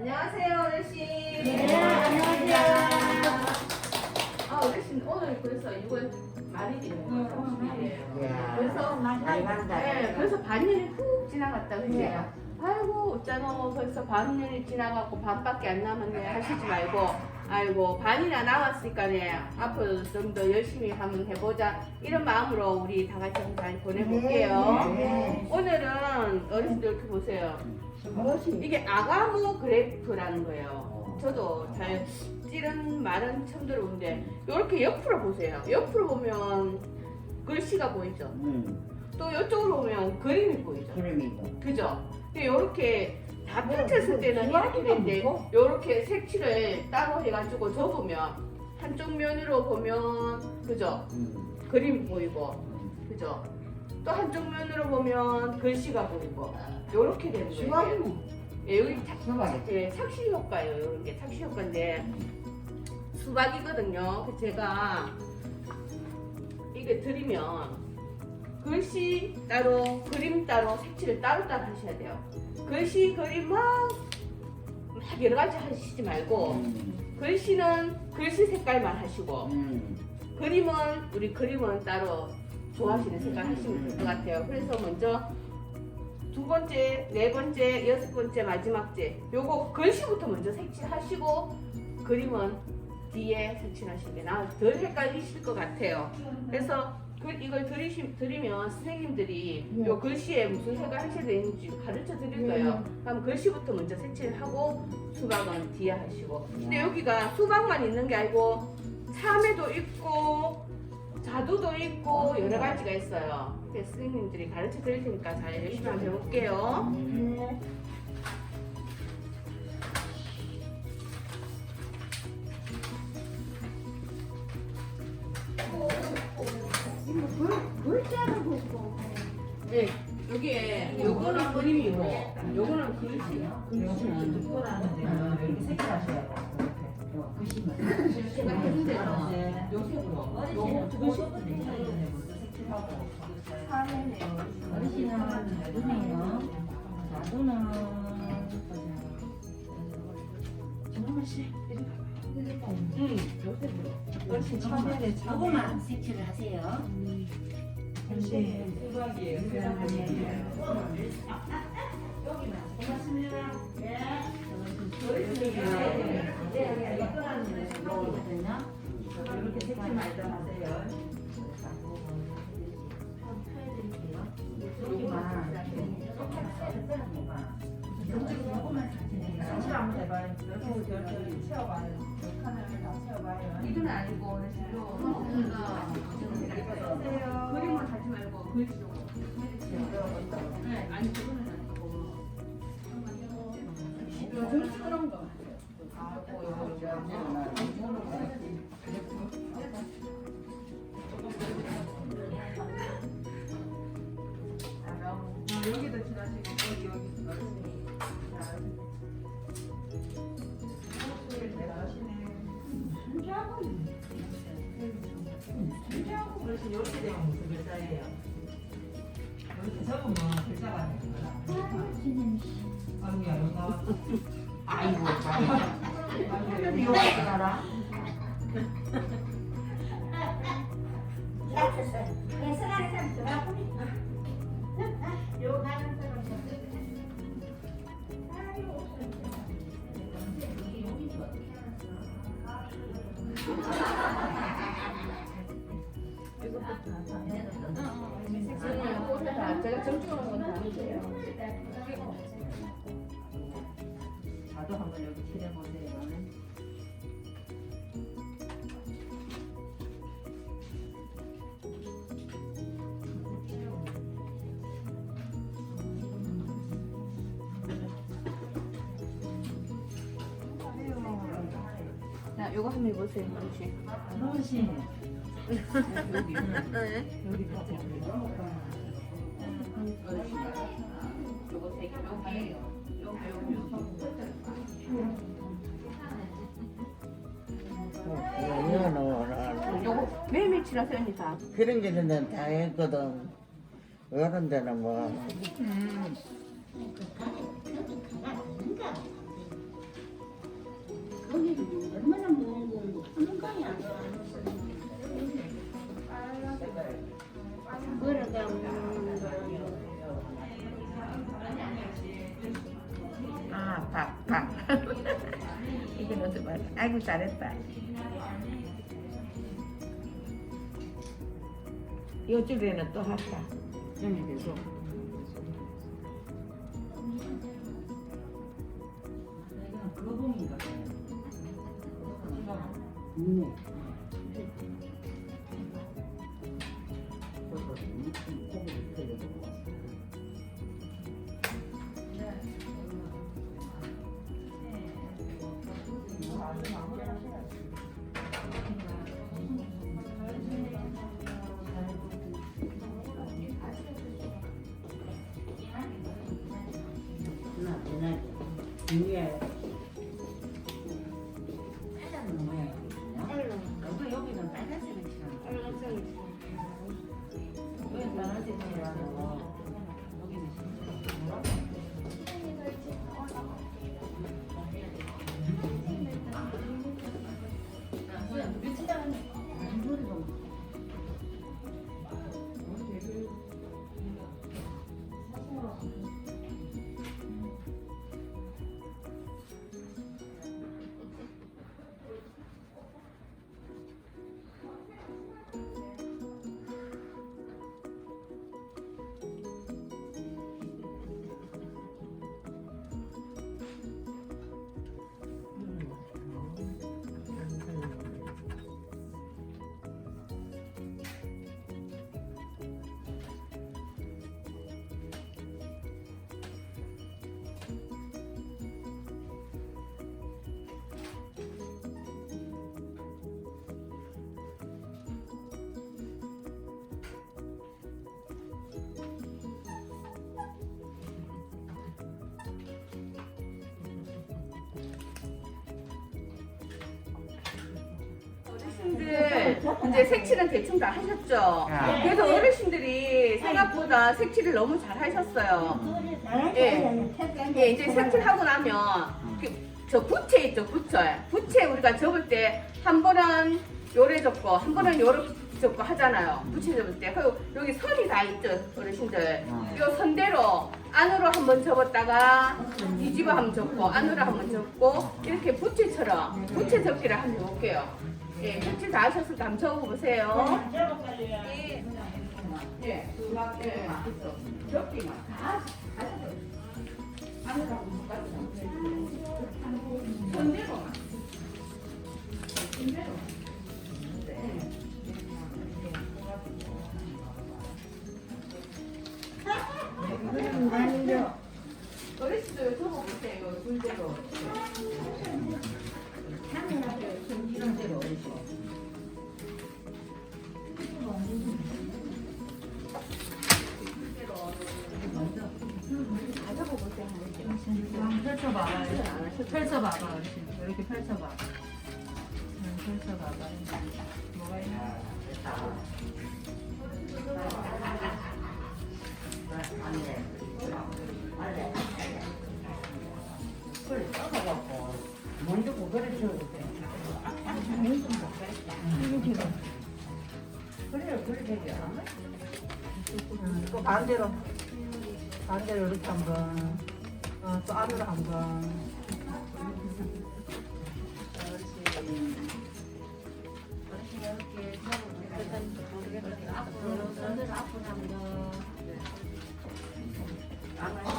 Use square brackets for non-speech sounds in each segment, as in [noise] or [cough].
안녕하세요, 어르신. 네, 안녕하세요. 아, 어르신 오늘 그래서 6월 말일이에요. 야, 그래서 잘 간다. 네, 그래서 반년이 훅 지나갔다 그지? 네. 아이고 어쩌노 벌써 반년이 지나가고 반밖에 안 남았네 하시지 말고 아이고 반이나 남았으니까네 앞으로 좀더 열심히 한번 해보자 이런 마음으로 우리 다 같이 한번 잘 보내볼게요. 네. 오늘은 어르신들 이렇게 보세요. 이게 아가모 그래프라는 거예요. 저도 잘 찌른 말은 처음 들어보는데 이렇게 옆으로 보세요. 옆으로 보면 글씨가 보이죠. 음, 또 이쪽으로 보면 그림이 보이죠. 그림이고. 그죠? 근데 이렇게 다 펼쳤을 때는 이렇게 되는데 이렇게 색칠을 따로 해가지고 접으면 한쪽 면으로 보면 그죠? 음, 그림이 보이고 음. 그죠? 또 한쪽 면으로 보면 글씨가 보이고 이렇게 되는 거예요. 예, 여기 수박이. 예, 착시 효과예요. 이런 게 착시 효과인데 수박이거든요. 그 제가 이게 드리면 글씨 따로 그림 따로 색칠을 따로따로 하셔야 돼요. 글씨 그림 막, 막 여러 가지 하시지 말고 음, 글씨는 글씨 색깔만 하시고 음, 그림은 우리 그림은 따로 좋아하시는 색깔 하시면 될 것 같아요. 그래서 먼저 두 번째, 네 번째, 여섯 번째, 마지막 째 요거 글씨부터 먼저 색칠하시고 그림은 뒤에 색칠하시는 게 나아 덜 헷갈리실 것 같아요. 그래서 그 이걸 드리시, 드리면 선생님들이 네. 요 글씨에 무슨 색을 하셔야 되는지 가르쳐 드릴 거예요. 그럼 글씨부터 먼저 색칠하고 수박은 뒤에 하시고. 근데 여기가 수박만 있는 게 아니고 참외도 있고 자두도 있고 여러 가지가 있어요. 선생님들이 가르쳐 드릴 테니까 잘 열심히 한번 해볼게요. 음. 조금만 색칠을 하세요. 어르신 수박이에요. 채워봐요. 칸을 다 채워봐요. 이건 아니고 어르신도 그림을 하지 말고 글씨로. 네, 아니 그거는 아니고. 좀 시끄러운 거. 여기 어르신 이렇게 되면 무슨 글자예요? 이렇게 적으면 글자가 되는 거야. 아이고야, 너가. 아이고, 아이고. 이거 어떻게 알아? 자도 한번 여기 칠해보세요. 자, 요거 한번 해보세요, 어르신. 어르신. 여기, 네. 여기 여기, 이건 오늘 요거 매일매일 칠하세요 언니 다. 그런 게 있는데 다 했거든. 어른들은 뭐 얼마나 모은 거고 한 방에 안 들어. 뭘 아이고 잘했다. 요쪽에는 또 할까? 여기 계속. 여 기는 이제 색칠은 대충 다 하셨죠? 아. 그래도 어르신들이 생각보다 색칠을 너무 잘 하셨어요. 예. 예, 이제 색칠하고 나면 그, 저 부채 있죠, 부채. 부채 우리가 접을 때 한 번은 요래 접고 한 번은 요렇게 접고 하잖아요. 부채 접을 때. 그리고 여기 선이 다 있죠, 어르신들. 요 선대로 안으로 한 번 접었다가 뒤집어 한 번 접고 안으로 한 번 접고 이렇게 부채처럼 부채 접기를 한번 해볼게요. 예, 색칠 다 하셨을 때 한번 접어보세요. 예. 예, 막, 예, 접기만 다 하셨어요. 접고 손대로만. 손대로. 어 펼쳐봐봐. 펼쳐봐봐. 이렇게 펼쳐봐. 응, 펼쳐봐봐. 뭐가 있나? 그걸 써갖고 먼저 그거를 줘도 돼. 그래, 그래 되지 않아? 또 반대로. 반대로 이렇게 한 번. 어, 또 안으로 한 번. 앞으로 앞으로 한 번.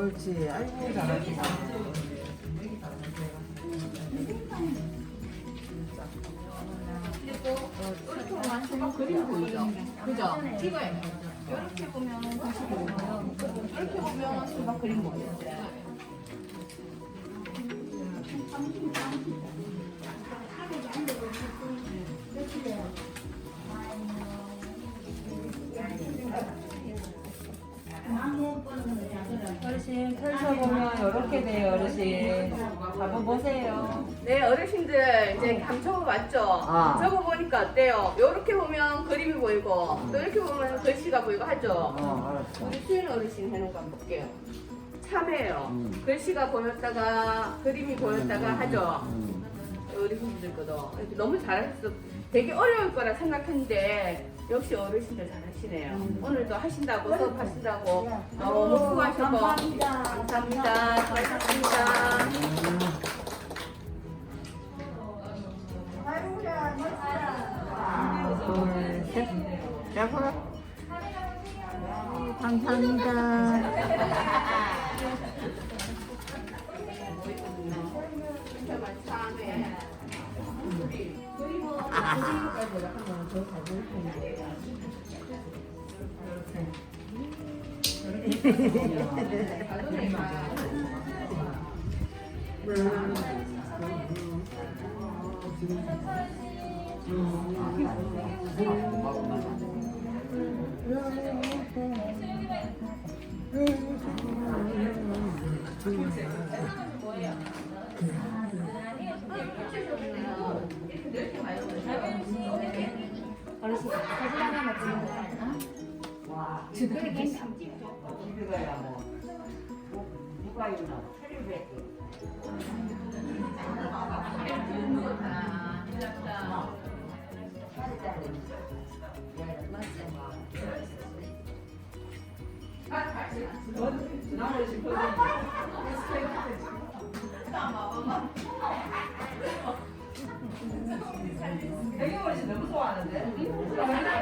옳지. 아이고, 수박 그림 보이죠? 그죠? 찍어야 돼요. 이렇게 보면 다시 보여요. 이렇게 보면 수박 그림 보여요. 어 떠세요, 어르신? 한번 보세요. 네 어르신들 이제 감청을 왔죠. 아. 저거 보니까 어때요? 이렇게 보면 그림이 보이고 또 이렇게 보면 글씨가 보이고 하죠. 어, 알았어. 우리 수인 어르신 해놓은 거 한번 볼게요. 참해요. 음. 글씨가 보였다가 그림이 보였다가 하죠. 음. 어르신들 거도 너무 잘하셨어. 되게 어려울 거라 생각했는데 역시 어르신들 잘하시네요. 오늘도 하신다고 수업하신다고 너무 수고하셨고 감사합니다. 감사합니다. 수고하셨습니다. 감사합니다. [laughs] 친구까지 연락하면 더잘 보일 텐데. 뭐예요? 이거야 뭐. 누가 있나? 텔레비전. 너무 좋아하는데? Thank [laughs] you.